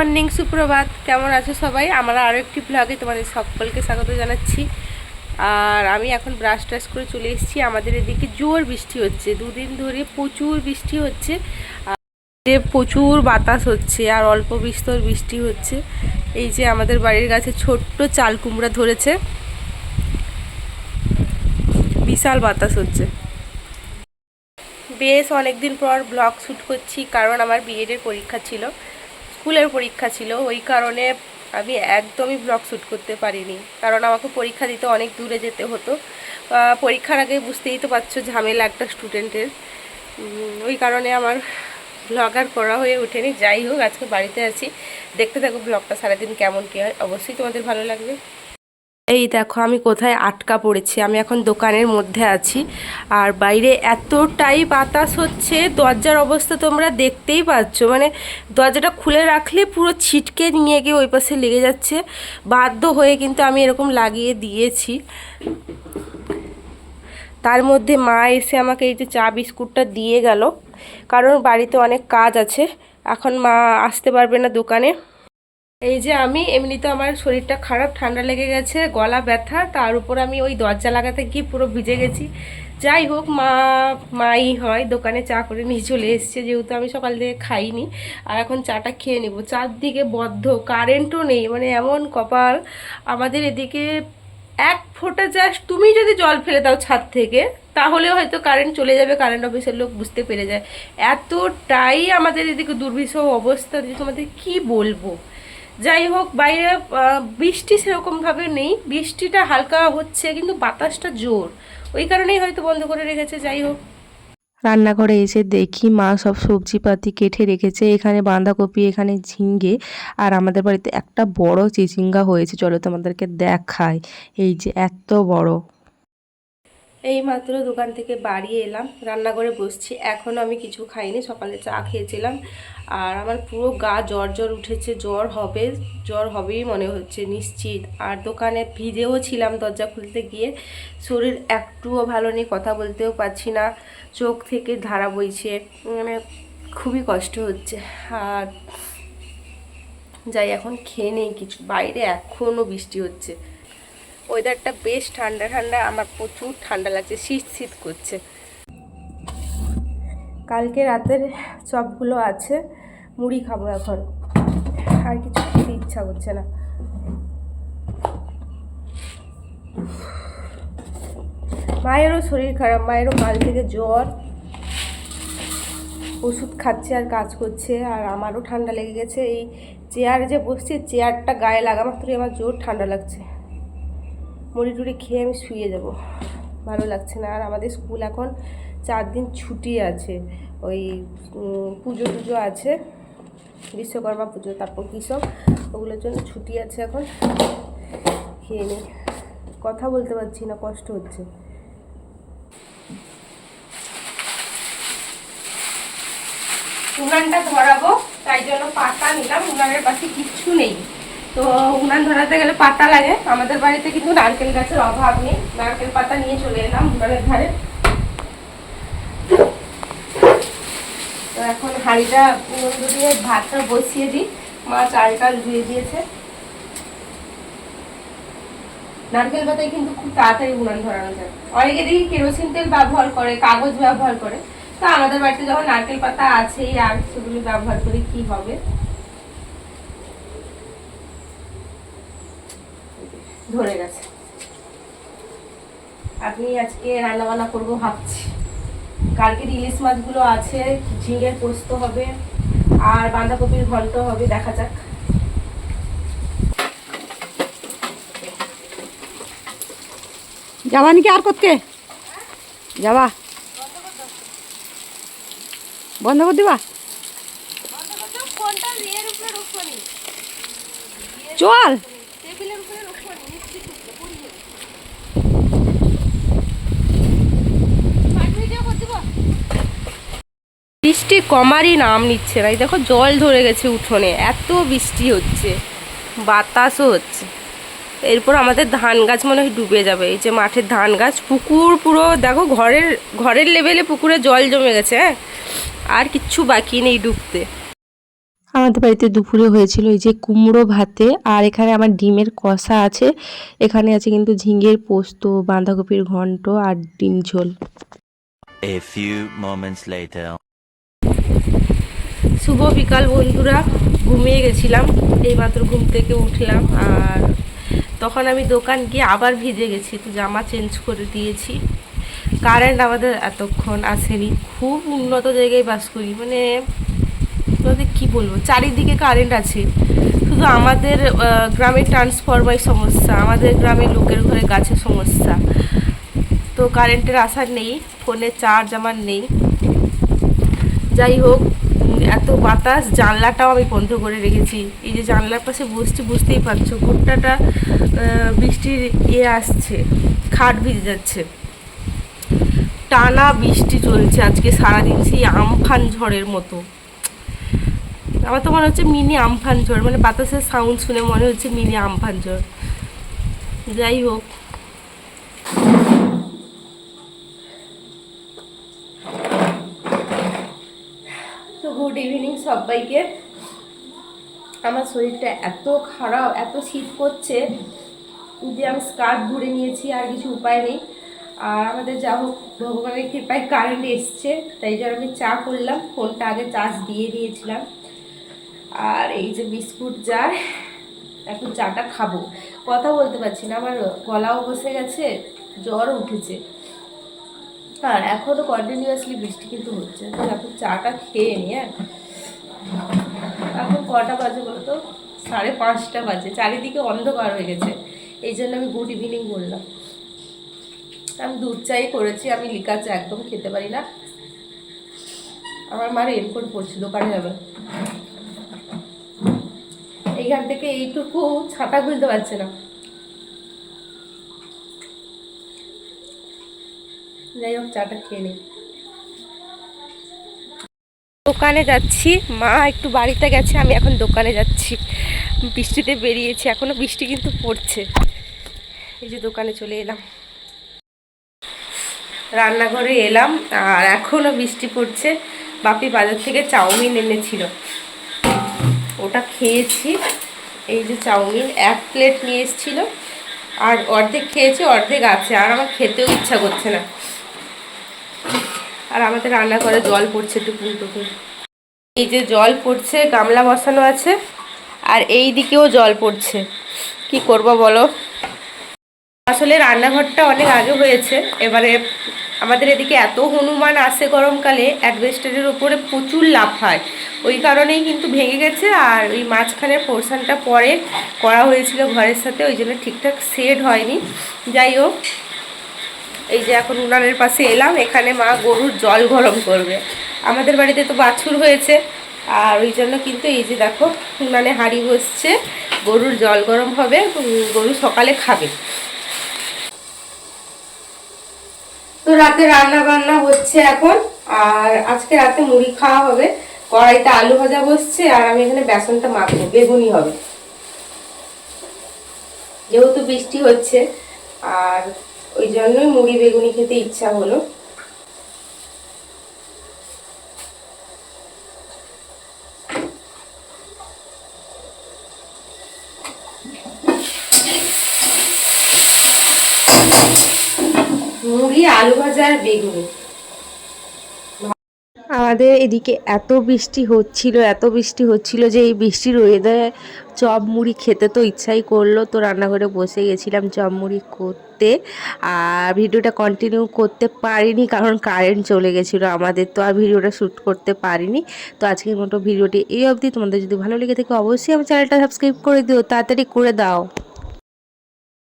Morning, সুপ্রভাত। কেমন আছো সবাই? আমরা আরও একটি ব্লগে তোমাদের সকলকে স্বাগত জানাচ্ছি। আর আমি এখন ব্রাশ ট্রাশ করে চলে এসেছি। আমাদের এদিকে জোর বৃষ্টি হচ্ছে। দুদিন ধরে প্রচুর বৃষ্টি হচ্ছে। যে প্রচুর বাতাস হচ্ছে আর অল্প বিস্তর বৃষ্টি হচ্ছে। এই যে আমাদের বাড়ির গাছে ছোট্ট চাল কুমড়া ধরেছে। বিশাল বাতাস হচ্ছে। বেশ অনেকদিন পর ব্লগ শ্যুট করছি, কারণ আমার বিএডের পরীক্ষা ছিল। স্কুলের পরীক্ষা ছিল, ওই কারণে আমি একদমই ব্লগ শ্যুট করতে পারিনি। কারণ আমাকে পরীক্ষা দিতে অনেক দূরে যেতে হতো। পরীক্ষার আগে বুঝতেই তো পারছ ঝামেলা একটা স্টুডেন্টের ওই কারণে আমার ব্লগ আর করা হয়ে ওঠেনি। যাই হোক, আজকে বাড়িতে আছি। দেখতে থাকো ব্লগটা সারাদিন কেমন কী হয়। অবশ্যই তোমাদের ভালো লাগবে। এই দেখো, আমি কোথায় আটকা পড়েছি? আমি এখন দোকানের মধ্যে আছি। আর বাইরে এতটাই বাতাস হচ্ছে, দরজার অবস্থা তোমরা দেখতেই পাচ্ছ। মানে দরজাটা খুলে রাখলে পুরো ছিটকে নিয়ে গিয়ে ওই পাশে লেগে যাচ্ছে। বাধ্য হয়ে কিন্তু আমি এরকম লাগিয়ে দিয়েছি। তার মধ্যে মা এসে আমাকে এই যে চা বিস্কুটটা দিয়ে গেল। কারণ বাড়িতে অনেক কাজ আছে। এখন মা আসতে পারবে না দোকানে। এই যে আমি, এমনিতে আমার শরীরটা খারাপ, ঠান্ডা লেগে গেছে, গলা ব্যথা, তার উপর আমি ওই দরজা লাগাতে গিয়ে পুরো ভিজে গেছি। যাই হোক, মা, মাই হয়, দোকানে চা করে নিয়ে চলে এসছে, যেহেতু আমি সকাল থেকে খাইনি, আর এখন চাটা খেয়ে নেব। চারদিকে বদ্ধ, কারেন্টও নেই মানে এমন কপাল। আমাদের এদিকে এক ফোঁটা জাস্ট, তুমি যদি জল ফেলে দাও ছাদ থেকে, তাহলে হয়তো কারেন্ট চলে যাবে, কারেন্ট অফিসের লোক বুঝতে পেরে যায়। এতটাই আমাদের এদিকে দুর্বিষহ অবস্থা তোমাদের কি বলব? যাই হোক, বাইরে বৃষ্টি সেরকমভাবে নেই। বৃষ্টিটা হালকা হচ্ছে, কিন্তু বাতাসটা জোর। ওই কারণেই হয়তো বন্ধ করে রেখেছে, যাই হোক। রান্নাঘরে এসে দেখি মা সব সবজিপাতি কেটে রেখেছে। এখানে বাঁধাকপি, এখানে ঝিঙ্গে আর আমাদের বাড়িতে একটা বড় চিচিঙ্গা হয়েছে। চলো তোমাদেরকে দেখাই। এই যে এত বড়। এই মাত্র দোকান থেকে বাড়ি এলাম, রান্নাঘরে বসছি। এখনও আমি কিছু খাইনি, সকালে চা খেয়েছিলাম। আর আমার পুরো গা জ্বর জ্বর উঠেছে, জ্বর হবে, জ্বর হবেই মনে হচ্ছে, নিশ্চিত। আর দোকানে ভিজেও ছিলাম দরজা খুলতে গিয়ে, শরীর একটুও ভালো নেই, কথা বলতেও পারছি না, চোখ থেকে ধারা বইছে মানে খুবই কষ্ট হচ্ছে। আর যাই, এখন খেয়ে নেই কিছু, বাইরে এখনও বৃষ্টি হচ্ছে। ওয়েদারটা বেশ ঠান্ডা ঠান্ডা, আমার প্রচুর ঠান্ডা লাগছে, শীত শীত করছে। কালকে রাতের চপগুলো আছে, মুড়ি খাব এখন। আর কিছু খেতে ইচ্ছা করছে না। মায়েরও শরীর খারাপ, মায়েরও কাল থেকে জ্বর। ওষুধ খাচ্ছে আর কাজ করছে, আর আমারও ঠান্ডা লেগে গেছে। এই চেয়ারে যে বসছি চেয়ারটা গায়ে লাগা মাত্রই আমার জোর ঠান্ডা লাগছে। মুড়ি টুড়ি খেয়ে আমি শুয়ে যাব। ভালো লাগছে না। আর আমাদের স্কুল এখন চার দিন ছুটি আছে। ওই পুজো টুজো আছে। বিশ্বকর্মা পুজো, তারপর কী সব? ওগুলোর জন্য ছুটি আছে এখন। খেয়ে নিই কথা বলতে পারছি না, কষ্ট হচ্ছে। উনানটা ধরাবো, তাই জন্য পাতা নিলাম, উনানের পাশে কিচ্ছু নেই। তো উনান ধরাতে গেলে পাতা লাগে। আমাদের বাড়িতে কিন্তু নারকেল গাছের অভাব নেই। নারকেল পাতা নিয়ে চলে এলাম উনানের ধারে তো এখন হাঁড়িটা উনুন ধরিয়ে ভাতটা বসিয়ে দিই। মা চাল টাল ধুয়ে দিয়েছে। নারকেল পাতায় কিন্তু খুব তাড়াতাড়ি উনান ধরানো যায়। অনেকে দেখি কেরোসিন তেল ব্যবহার করে, কাগজ ব্যবহার করে। তো আমাদের বাড়িতে যখন নারকেল পাতা আছেই, আর সেগুলো ব্যবহার করে কি হবে? ধরে গেছে। আপনি আজকে রান্না বান্না করব ভাবছি। কালকে ইলিশ মাছগুলো আছে ঝিঙের পোস্ত হবে আর বাঁধাকপির ঘন্ট হবে দেখা যাক। যাবা নাকি আর করতে যাবা। বন্ধ করে দিবা? চল। বৃষ্টি কমারই নাম নিচ্ছে না। এই দেখো জল ধরে গেছে উঠোনে। এত বৃষ্টি হচ্ছে। বাতাসও হচ্ছে। এরপর আমাদের ধান গাছ মনে হয় ডুবে যাবে। এই যে মাঠের ধান গাছ পুকুর পুরো দেখো ঘরের ঘরের লেভেলে পুকুরে জল জমে গেছে হ্যাঁ? আর কিচ্ছু বাকি নেই ডুবতে। আমাদের বাড়িতে দুপুরে হয়েছিল এই যে কুমড়ো ভাতে আর এখানে আমার ডিমের কষা আছে। এখানে আছে কিন্তু ঝিঙের পোস্ত বাঁধাকপির ঘন্ট আর ডিম ঝোল। A few moments later. শুভ বিকাল বন্ধুরা, ঘুমিয়ে গেছিলাম, এইমাত্র ঘুম থেকে উঠলাম আর তখন আমি দোকান গিয়ে আবার ভিজে গেছি তো জামা চেঞ্জ করে দিয়েছি। কারেন্ট আমাদের এতক্ষণ আসেনি, খুব উন্নত জায়গায় বাস করি মানে তোমাদের কি বলব, চারিদিকে কারেন্ট আছে। শুধু আমাদের গ্রামে ট্রান্সফরমার সমস্যা, আমাদের গ্রামের লোকের ঘরে গাছের সমস্যা। তো কারেন্টের আসার নেই ফোনে চার্জ আমার নেই। যাই হোক এত বাতাস, জানলাটাও আমি বন্ধ করে রেখেছি। এই যে জানলার পাশে বসছি, বুঝতেই পারছ ভুট্টাটা বৃষ্টির ইয়ে আসছে, খাট ভিজে যাচ্ছে। টানা বৃষ্টি চলছে আজকে সারাদিন, সেই আমফান ঝড়ের মতো। আমার তো মনে হচ্ছে মিনি আমফান ঝড় মানে বাতাসের সাউন্ড শুনে মনে হচ্ছে মিনি আমফান ঝড়। যাই হোক তো গুড ইভিনিং সবাইকে। আমার শরীরটা এত খারাপ, এত শীত করছে যে আমি স্কার্ট ঘুরে নিয়েছি, আর কিছু উপায় নেই। আর আমাদের যা হোক, ভগবানের কৃপায় কারেন্ট এসছে, তাই জন্য আমি চা করলাম, ফোনটা আগে চার্জ দিয়ে দিয়েছিলাম। আর এই যে বিস্কুট যার এখন চাটা খাব। কথা বলতে পারছি না, আমার গলাও বসে গেছে, জ্বর উঠেছে। আর এখনও কন্টিনিউয়াসলি বৃষ্টি কিন্তু হচ্ছে এখন চাটা খেয়ে নি হ্যাঁ। কটা বাজে বলো তো সাড়ে পাঁচটা বাজে। চারিদিকে অন্ধকার হয়ে গেছে। এই জন্য আমি গুড ইভিনিং বললাম। আমি দুধ চাই করেছি, আমি লিকা চা একদম খেতে পারি না। আমার মা রেনকোট পরছে, দোকানে যাবে। এইখান থেকে এইটুকু ছাতা খুলতে পারছে না। যাই হোক, চাটা খেয়ে নিই দোকানে যাচ্ছি। মা একটু বাড়িতে গেছে, আমি এখন দোকানে যাচ্ছি। বৃষ্টিতে বেরিয়েছি, এখনও বৃষ্টি কিন্তু পড়ছে। এই যে দোকানে চলে এলাম। রান্নাঘরে এলাম, আর এখনও বৃষ্টি পড়ছে। বাপি বাজার থেকে চাউমিন এনেছিল। ওটা খেয়েছি। এই যে চাউমিন, এক প্লেট নিয়ে এসেছিল। আর অর্ধেক খেয়েছি, অর্ধেক আছে। আর আমার খেতেও ইচ্ছা করছে না। আর আমাদের রান্না করে জল পড়ছে টুকুন টুকুন এই যে জল পড়ছে, গামলা বসানো আছে, আর এই দিকেও জল পড়ছে। কি করব বলো? আসলে রান্নাঘরটা অনেক আগে হয়েছে, এবারে আমাদের এদিকে এত হনুমান আসে গরমকালে, অ্যাডভেস্টারের উপরে প্রচুর লাভ হয়। ওই কারণেই কিন্তু ভেঙে গেছে, আর ওই মাঝখানের পোর্শনটা পরে করা হয়েছিল ঘরের সাথে, ওই জন্য ঠিকঠাক সেট হয়নি। যাই হোক এই যে এখন উনানের পাশে এলাম, এখানে মা গরুর জল গরম করবে। আমাদের বাড়িতে তো বাছুর হয়েছে, আর ওই জন্য কিন্তু এই যে দেখো, উনানে হাঁড়ি বসছে, গরুর জল গরম হবে গরু সকালে খাবে। তো রাতে রান্না বান্না হচ্ছে এখন, আর আজকে রাতে মুড়ি খাওয়া হবে, কড়াইতে আলু ভাজা বসছে, আর আমি এখানে বেসনটা মাখবো, বেগুনি হবে। যেহেতু বৃষ্টি হচ্ছে, আর ওই জন্যই মুড়ি বেগুনি খেতে ইচ্ছা হলো। মুড়ি আলু ভাজা আর বেগুনি। আমাদের এদিকে এত বৃষ্টি হচ্ছিল, এত বৃষ্টি হচ্ছিল যে এই বৃষ্টির ওয়েদারে চপ মুড়ি খেতে তো ইচ্ছাই করল। তো রান্নাঘরে বসে গেছিলাম চপ মুড়ি করতে আর ভিডিওটা কন্টিনিউ করতে পারিনি কারণ কারেন্ট চলে গেছিল আমাদের। তো আর ভিডিওটা শ্যুট করতে পারিনি। তো আজকের মতো ভিডিওটি এই অবধি। তোমাদের যদি ভালো লেগে থাকে অবশ্যই আমার চ্যানেলটা সাবস্ক্রাইব করে দিও। তাড়াতাড়ি করে দাও।